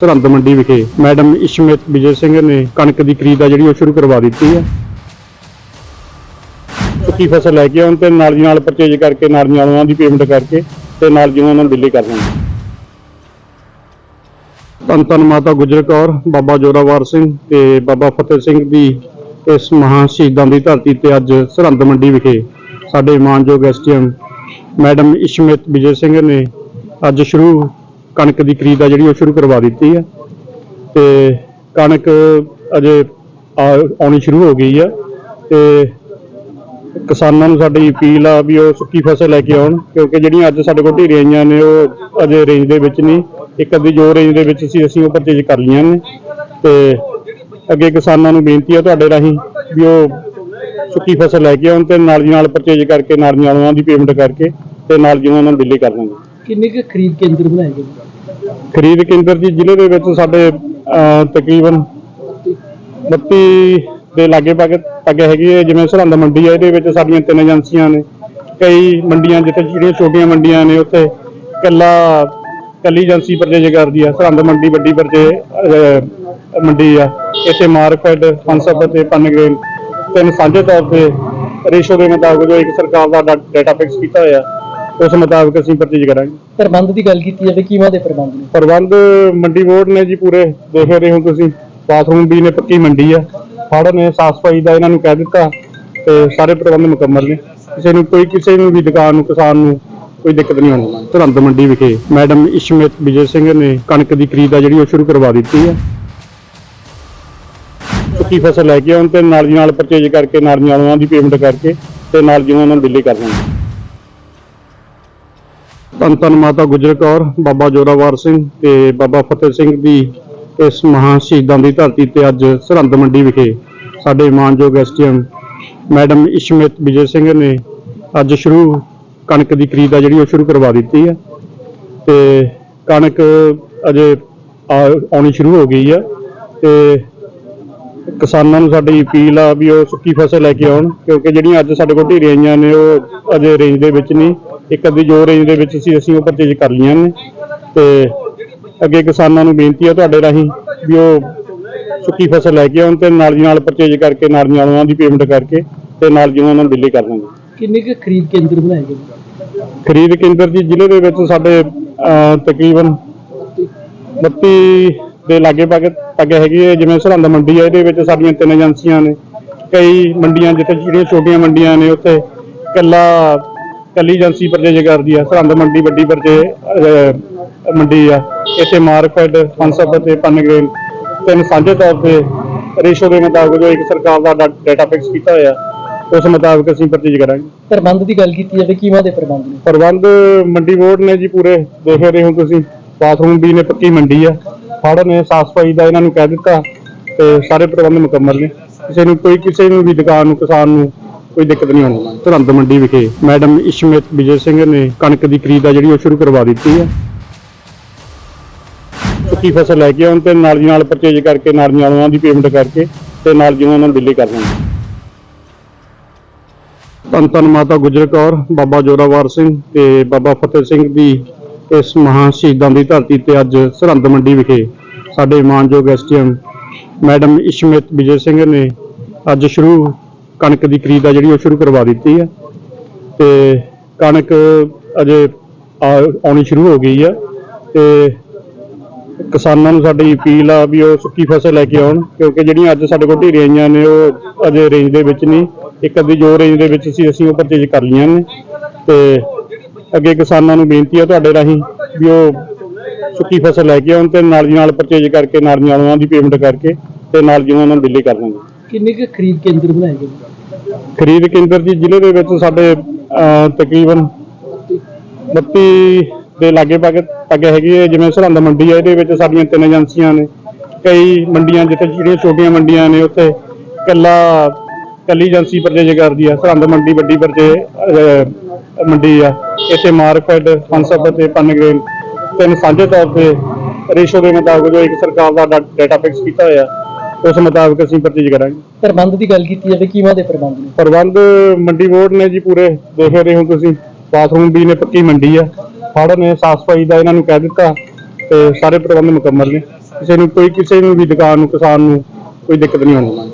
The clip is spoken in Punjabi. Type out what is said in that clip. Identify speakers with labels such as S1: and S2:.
S1: ਸਰਹੰਦ ਮੰਡੀ ਵਿਖੇ ਮੈਡਮ ਇਸ਼ਮਿਤ ਵਿਜੇ ਸਿੰਘ ਨੇ ਕਣਕ ਦੀ ਖਰੀਦ ਆ ਜਿਹੜੀ ਉਹ ਸ਼ੁਰੂ ਕਰਵਾ ਦਿੱਤੀ ਹੈ। ਸੁੱਕੀ ਫਸਲ ਲੈ ਕੇ ਆਉਣ ਤੇ ਨਾਲ ਦੀ ਨਾਲ ਪਰਚੇਜ ਕਰਕੇ, ਨਾਲ ਦੀ ਨਾਲ ਉਹਨਾਂ ਦੀ ਪੇਮੈਂਟ ਕਰਕੇ ਤੇ ਨਾਲ ਜਿਵੇਂ ਉਹਨਾਂ ਨੂੰ ਦਿੱਲੀ ਕਰ ਦਾਂਗੇ ਧੰਨ ਧੰਨ ਮਾਤਾ ਗੁਜਰ ਕੌਰ, ਬਾਬਾ ਜੋਰਾਵਰ ਸਿੰਘ ਤੇ ਬਾਬਾ ਫਤਿਹ ਸਿੰਘ ਦੀ ਇਸ ਮਹਾਨ ਸ਼ਹੀਦਾਂ ਦੀ ਧਰਤੀ ਤੇ ਅੱਜ ਸਰਹੰਦ ਮੰਡੀ ਵਿਖੇ ਸਾਡੇ ਮਾਨਯੋਗ S T M madam Ishmit Vijay Singh ਨੇ ਅੱਜ ਸ਼ੁਰੂ ਕਣਕ ਦੀ ਖਰੀਦ ਆ ਜਿਹੜੀ ਉਹ ਸ਼ੁਰੂ ਕਰਵਾ ਦਿੱਤੀ ਹੈ ਤੇ ਕਣਕ ਅਜੇ ਆ- ਆਉਣੀ ਸ਼ੁਰੂ ਹੋ ਗਈ ਆ। ਤੇ ਕਿਸਾਨਾਂ ਨੂੰ ਸਾਡੀ ਅਪੀਲ ਆ ਵੀ ਉਹ ਸੁੱਕੀ ਫਸਲ ਲੈ ਕੇ ਆਉਣ, ਕਿਉਂਕਿ ਜਿਹੜੀਆਂ ਅੱਜ ਸਾਡੇ ਕੋਲ ਢੇਰੀਆਂ ਆਈਆਂ ਨੇ, ਉਹ ਅਜੇ ਰੇਂਜ ਦੇ ਵਿੱਚ ਨਹੀਂ। ਇੱਕ ਅੱਧੀ ਜੋ ਰੇਂਜ ਦੇ ਵਿੱਚ ਸੀ, ਅਸੀਂ ਉਹ ਪਰਚੇਜ ਕਰ ਲਈਆਂ ਨੇ। ਤੇ ਅੱਗੇ ਕਿਸਾਨਾਂ ਨੂੰ ਬੇਨਤੀ ਆ ਤੁਹਾਡੇ ਰਾਹੀਂ ਵੀ ਉਹ ਸੁੱਕੀ ਫਸਲ ਲੈ ਕੇ ਆਉਣ ਤੇ ਨਾਲ ਦੀ ਨਾਲ ਪਰਚੇਜ ਕਰਕੇ, ਨਾਲ ਦੀ ਨਾਲ ਉਹਨਾਂ ਦੀ ਪੇਮੈਂਟ ਕਰਕੇ ਤੇ ਨਾਲ ਜਿਵੇਂ ਉਹਨਾਂ ਨੂੰ ਦਿੱਲੀ ਕਰ ਲਾਂਗੇ
S2: ਕਿੰਨੇ ਕੁ ਖਰੀਦ ਕੇਂਦਰ ਬਣਾਏ ਗਏ?
S1: ਖਰੀਦ ਕੇਂਦਰ ਜੀ, ਜ਼ਿਲ੍ਹੇ ਦੇ ਵਿੱਚ ਸਾਡੇ ਤਕਰੀਬਨ 32 ਦੇ ਲਾਗੇ ਪਾਗੇ ਅੱਗੇ ਹੈਗੀ ਹੈ, ਜਿਵੇਂ ਸਰਹੰਦ ਮੰਡੀ ਹੈ, ਇਹਦੇ ਵਿੱਚ ਸਾਡੀਆਂ ਤਿੰਨ ਏਜੰਸੀਆਂ ਨੇ। ਕਈ ਮੰਡੀਆਂ, ਜਿੱਥੇ ਜਿਹੜੀਆਂ ਛੋਟੀਆਂ ਮੰਡੀਆਂ ਨੇ, ਉੱਥੇ ਕੱਲਾ ਕੱਲੀ ਏਜੰਸੀ ਪਰਚੇਜ ਕਰਦੀ ਆ। ਸਰਹੰਦ ਮੰਡੀ ਵੱਡੀ ਪਰਚੇ ਮੰਡੀ ਆ। ਇੱਥੇ ਮਾਰਕਫੈਡ ਫਨਸਪ ਤੇ ਪਨਗ੍ਰੇਨ ਤਿੰਨ ਸਾਂਝੇ ਤੌਰ ਤੇ ਰੇਸ਼ੋ ਦੇ ਮੁਤਾਬਕ ਜੋ ਇੱਕ ਸਰਕਾਰ ਦਾ ਡਾਟਾ ਫਿਕਸ ਕੀਤਾ ਹੋਇਆ ਉਸ ਮੁਤਾਬਕ ਅਸੀਂ ਪਰਚੇਜ ਕਰਾਂਗੇ।
S2: ਪ੍ਰਬੰਧ ਦੀ ਗੱਲ ਕੀਤੀ ਜਾਵੇ ਕਿਵੇਂ ਦੇ ਪ੍ਰਬੰਧ ਨੇ?
S1: ਪ੍ਰਬੰਧ ਮੰਡੀ ਬੋਰਡ ਨੇ ਜੀ ਪੂਰੇ ਦੇਖ ਰਹੇ ਹੋ ਤੁਸੀਂ। ਬਾਥਰੂਮ ਵੀ ਨੇ ਪੱਕੀ ਮੰਡੀ ਆ। ਫੜ ਨੇ ਸਾਫ਼ ਸਫ਼ਾਈ ਦਾ ਇਹਨਾਂ ਨੂੰ ਕਹਿ ਦਿੱਤਾ ਤੇ ਸਾਰੇ ਪ੍ਰਬੰਧ ਮੁਕੰਮਲ ਨੇ। ਕਿਸੇ ਨੂੰ ਕੋਈ ਕਿਸੇ ਨੂੰ ਵੀ ਦੁਕਾਨ ਨੂੰ ਕਿਸਾਨ ਨੂੰ ਕੋਈ ਦਿੱਕਤ ਨਹੀਂ ਆਉਣੀ ਤੁਰੰਤ ਮੰਡੀ ਵਿਖੇ ਮੈਡਮ ਇਸ਼ਮਿਤ ਵਿਜੇ ਸਿੰਘ ਨੇ ਕਣਕ ਦੀ ਖਰੀਦ ਆ ਜਿਹੜੀ ਉਹ ਸ਼ੁਰੂ ਕਰਵਾ ਦਿੱਤੀ ਹੈ ਸੁੱਕੀ ਫਸਲ ਲੈ ਕੇ ਆਉਣ ਤੇ ਨਾਲ ਦੀ ਨਾਲ ਪਰਚੇਜ ਕਰਕੇ ਨਾਲ ਦੀ ਨਾਲ ਉਹਨਾਂ ਦੀ ਪੇਮੈਂਟ ਕਰਕੇ ਤੇ ਨਾਲ ਜਿਵੇਂ ਉਹਨਾਂ ਨੂੰ ਦਿੱਲੀ ਕਰ ਦਾਂਗੇ ਧੰਨ ਧੰਨ ਮਾਤਾ ਗੁਜਰ ਕੌਰ, ਬਾਬਾ ਜੋਰਾਵਰ ਸਿੰਘ ਤੇ ਬਾਬਾ ਫਤਿਹ ਸਿੰਘ ਦੀ ਇਸ ਮਹਾਨ ਸ਼ਹੀਦਾਂ ਦੀ ਧਰਤੀ ਤੇ ਅੱਜ ਸਰਹੰਦ ਮੰਡੀ ਵਿਖੇ ਸਾਡੇ ਮਾਨਯੋਗ S T M madam Ishmit Vijay Singh ਨੇ ਅੱਜ ਸ਼ੁਰੂ ਕਣਕ ਦੀ ਖਰੀਦ ਆ ਜਿਹੜੀ ਉਹ ਸ਼ੁਰੂ ਕਰਵਾ ਦਿੱਤੀ ਹੈ ਤੇ ਕਣਕ ਅਜੇ ਆਉਣੀ ਸ਼ੁਰੂ ਹੋ ਗਈ ਆ ਤੇ ਕਿਸਾਨਾਂ ਨੂੰ ਸਾਡੀ ਅਪੀਲ ਆ ਵੀ ਉਹ ਸੁੱਕੀ ਫਸਲ ਲੈ ਕੇ ਆਉਣ ਕਿਉਂਕਿ ਜਿਹੜੀਆਂ ਅੱਜ ਸਾਡੇ ਕੋਲ ਢੇਰੀਆਂ ਆਈਆਂ ਨੇ ਉਹ ਅਜੇ ਰੇਂਜ ਦੇ ਵਿੱਚ ਨਹੀਂ। ਇੱਕ ਅੱਧੀ ਜੋ ਰੇਂਜ ਦੇ ਵਿੱਚ ਸੀ ਅਸੀਂ ਉਹ ਪਰਚੇਜ ਕਰ ਲਈਆਂ ਨੇ। ਤੇ ਅੱਗੇ ਕਿਸਾਨਾਂ ਨੂੰ ਬੇਨਤੀ ਆ ਤੁਹਾਡੇ ਰਾਹੀਂ ਵੀ ਉਹ ਸੁੱਕੀ ਫਸਲ ਲੈ ਕੇ ਆਉਣ ਤੇ ਨਾਲ ਦੀ ਨਾਲ ਪਰਚੇਜ ਕਰਕੇ ਨਾਲ ਦੀ ਨਾਲ ਉਹਨਾਂ ਦੀ ਪੇਮੈਂਟ ਕਰਕੇ ਤੇ ਨਾਲ ਜਿਵੇਂ ਉਹਨਾਂ ਨੂੰ ਦਿੱਲੀ ਕਰ ਦਾਂਗੇ
S2: ਕਿੰਨੇ ਕੁ ਖਰੀਦ ਕੇਂਦਰ ਬਣਾਏ ਗਏ?
S1: ਖਰੀਦ ਕੇਂਦਰ ਜੀ ਜ਼ਿਲ੍ਹੇ ਦੇ ਵਿੱਚ ਸਾਡੇ ਅਹ, ਤਕਰੀਬਨ 32 ਦੇ ਲਾਗੇ ਪਾਗੇ ਅੱਗੇ ਹੈਗੀ ਹੈ ਜਿਵੇਂ ਸਰਹੰਦ ਮੰਡੀ ਹੈ ਇਹਦੇ ਵਿੱਚ ਸਾਡੀਆਂ ਤਿੰਨ ਏਜੰਸੀਆਂ ਨੇ। ਕਈ ਮੰਡੀਆਂ ਜਿੱਥੇ ਜਿਹੜੀਆਂ ਛੋਟੀਆਂ ਮੰਡੀਆਂ ਨੇ ਉੱਥੇ ਕੱਲਾ ਕੱਲੀ ਏਜੰਸੀ ਪਰਚੇਜ ਕਰਦੀ ਆ ਸਰਹੰਦ ਮੰਡੀ ਵੱਡੀ ਪਰਚੇ ਮੰਡੀ ਆ। ਇੱਥੇ ਮਾਰਕਫੈਡ ਫਨਸਪ ਤੇ ਪਨਗ੍ਰੇਨ ਤਿੰਨ ਸਾਂਝੇ ਤੌਰ ਤੇ ਰੇਸ਼ੋ ਦੇ ਮੁਤਾਬਕ ਜੋ ਇੱਕ ਸਰਕਾਰ ਦਾ ਡਾਟਾ ਫਿਕਸ ਕੀਤਾ ਹੋਇਆ ਉਸ ਮੁਤਾਬਕ ਅਸੀਂ ਪਰਚੇਜ ਕਰਾਂਗੇ।
S2: ਪ੍ਰਬੰਧ ਦੀ ਗੱਲ ਕੀਤੀ ਜਾਵੇ ਕਿਵੇਂ ਦੇ ਪ੍ਰਬੰਧ ਨੇ?
S1: ਪ੍ਰਬੰਧ ਮੰਡੀ ਬੋਰਡ ਨੇ ਜੀ ਪੂਰੇ ਦੇਖ ਰਹੇ ਹੋ ਤੁਸੀਂ। ਬਾਥਰੂਮ ਵੀ ਨੇ ਪੱਕੀ ਮੰਡੀ ਆ। ਫੜ ਨੇ ਸਾਫ਼ ਸਫ਼ਾਈ ਦਾ ਇਹਨਾਂ ਨੂੰ ਕਹਿ ਦਿੱਤਾ ਤੇ ਸਾਰੇ ਪ੍ਰਬੰਧ ਮੁਕੰਮਲ ਨੇ। ਕਿਸੇ ਨੂੰ ਕੋਈ ਕਿਸੇ ਨੂੰ ਵੀ ਦੁਕਾਨ ਨੂੰ ਕਿਸਾਨ ਨੂੰ ਕੋਈ ਦਿੱਕਤ ਨਹੀਂ ਆਉਣੀ ਤੁਰੰਤ ਮੰਡੀ ਵਿਖੇ ਮੈਡਮ ਇਸ਼ਮਿਤ ਵਿਜੇ ਸਿੰਘ ਨੇ ਕਣਕ ਦੀ ਖਰੀਦ ਆ ਜਿਹੜੀ ਉਹ ਸ਼ੁਰੂ ਕਰਵਾ ਦਿੱਤੀ ਹੈ। ਸੁੱਕੀ ਫਸਲ ਲੈ ਕੇ ਆਉਣ ਤੇ ਨਾਲ ਦੀ ਨਾਲ ਪਰਚੇਜ ਕਰਕੇ ਨਾਲ ਦੀ ਨਾਲ ਉਹਨਾਂ ਦੀ ਪੇਮੈਂਟ ਕਰਕੇ ਤੇ ਨਾਲ ਜਿਵੇਂ ਉਹਨਾਂ ਨੂੰ ਦਿੱਲੀ ਕਰ ਦਾਂਗੇ ਧੰਨ ਧੰਨ ਮਾਤਾ ਗੁਜਰ ਕੌਰ, ਬਾਬਾ ਜੋਰਾਵਰ ਸਿੰਘ ਤੇ ਬਾਬਾ ਫਤਿਹ ਸਿੰਘ ਦੀ ਇਸ ਮਹਾਨ ਸ਼ਹੀਦਾਂ ਦੀ ਧਰਤੀ ਤੇ ਅੱਜ ਸਰਹੰਦ ਮੰਡੀ ਵਿਖੇ ਸਾਡੇ ਮਾਨਯੋਗ S T M madam Ishmit Vijay Singh ਨੇ ਅੱਜ ਸ਼ੁਰੂ ਕਣਕ ਦੀ ਖਰੀਦ ਆ ਜਿਹੜੀ ਉਹ ਸ਼ੁਰੂ ਕਰਵਾ ਦਿੱਤੀ ਹੈ ਤੇ ਕਣਕ ਅਜੇ ਆ- ਆਉਣੀ ਸ਼ੁਰੂ ਹੋ ਗਈ ਆ ਤੇ ਕਿਸਾਨਾਂ ਨੂੰ ਸਾਡੀ ਅਪੀਲ ਆ ਵੀ ਉਹ ਸੁੱਕੀ ਫਸਲ ਲੈ ਕੇ ਆਉਣ, ਕਿਉਂਕਿ ਜਿਹੜੀਆਂ ਅੱਜ ਸਾਡੇ ਕੋਲ ਢੇਰੀਆਂ ਆਈਆਂ ਨੇ ਉਹ ਅਜੇ ਰੇਂਜ ਦੇ ਵਿੱਚ ਨਹੀਂ। ਇੱਕ ਅੱਧੀ ਜੋ ਰੇਂਜ ਦੇ ਵਿੱਚ ਸੀ, ਅਸੀਂ ਉਹ ਪਰਚੇਜ ਕਰ ਲਈਆਂ ਨੇ। ਤੇ ਅੱਗੇ ਕਿਸਾਨਾਂ ਨੂੰ ਬੇਨਤੀ ਆ ਤੁਹਾਡੇ ਰਾਹੀਂ ਵੀ ਉਹ ਸੁੱਕੀ ਫਸਲ ਲੈ ਕੇ ਆਉਣ ਤੇ ਨਾਲ ਦੀ ਨਾਲ ਪਰਚੇਜ ਕਰਕੇ, ਨਾਲ ਦੀ ਨਾਲ ਉਹਨਾਂ ਦੀ ਪੇਮੈਂਟ ਕਰਕੇ ਤੇ ਨਾਲ ਜਿਵੇਂ ਉਹਨਾਂ ਨੂੰ ਦਿੱਲੀ ਕਰ ਦਾਂਗੇ
S2: ਕਿੰਨੇ ਕੁ ਖਰੀਦ ਕੇਂਦਰ ਬਣਾਏ ਗਏ?
S1: ਖਰੀਦ ਕੇਂਦਰ ਜੀ ਜ਼ਿਲ੍ਹੇ ਦੇ ਵਿੱਚ ਸਾਡੇ ਅਹ, ਤਕਰੀਬਨ 32 ਦੇ ਲਾਗੇ ਪਾਗੇ ਅੱਗੇ ਹੈਗੀ ਹੈ ਜਿਵੇਂ ਸਰਹੰਦ ਮੰਡੀ ਹੈ ਇਹਦੇ ਵਿੱਚ ਸਾਡੀਆਂ ਤਿੰਨ ਏਜੰਸੀਆਂ ਨੇ। ਕਈ ਮੰਡੀਆਂ ਜਿੱਥੇ ਜਿਹੜੀਆਂ ਛੋਟੀਆਂ ਮੰਡੀਆਂ ਨੇ ਉੱਥੇ ਕੱਲਾ ਕੱਲੀ ਏਜੰਸੀ ਪਰਚੇਜ ਕਰਦੀ ਆ। ਸਰਹੰਦ ਮੰਡੀ ਵੱਡੀ ਪਰਚੇ ਮੰਡੀ ਆ। ਇੱਥੇ ਮਾਰਕਫੈਡ ਫਨਸਪ ਤੇ ਪਨਗ੍ਰੇਨ ਤਿੰਨ ਸਾਂਝੇ ਤੌਰ ਤੇ ਰੇਸ਼ੋ ਦੇ ਮੁਤਾਬਕ ਜੋ ਇੱਕ ਸਰਕਾਰ ਦਾ ਡਾਟਾ ਫਿਕਸ ਕੀਤਾ ਹੋਇਆ। ਉਸ ਮੁਤਾਬਕ ਅਸੀਂ ਪਰਚੇਜ ਕਰਾਂਗੇ।
S2: ਪ੍ਰਬੰਧ ਦੀ ਗੱਲ ਕੀਤੀ ਜਾਵੇ ਕਿਵੇਂ ਦੇ ਪ੍ਰਬੰਧ ਨੇ?
S1: ਪ੍ਰਬੰਧ ਮੰਡੀ ਬੋਰਡ ਨੇ ਜੀ ਪੂਰੇ ਦੇਖ ਰਹੇ ਹੋ ਤੁਸੀਂ ਬਾਥਰੂਮ ਵੀ ਨੇ ਪੱਕੀ ਮੰਡੀ ਆ। ਫੜ ਨੇ ਸਾਫ਼ ਸਫ਼ਾਈ ਦਾ ਇਹਨਾਂ ਨੂੰ ਕਹਿ ਦਿੱਤਾ ਤੇ ਸਾਰੇ ਪ੍ਰਬੰਧ ਮੁਕੰਮਲ ਨੇ। ਕਿਸੇ ਨੂੰ ਕੋਈ ਕਿਸੇ ਨੂੰ ਵੀ ਦੁਕਾਨ ਨੂੰ ਕਿਸਾਨ ਨੂੰ ਕੋਈ ਦਿੱਕਤ ਨਹੀਂ ਆਉਣੀ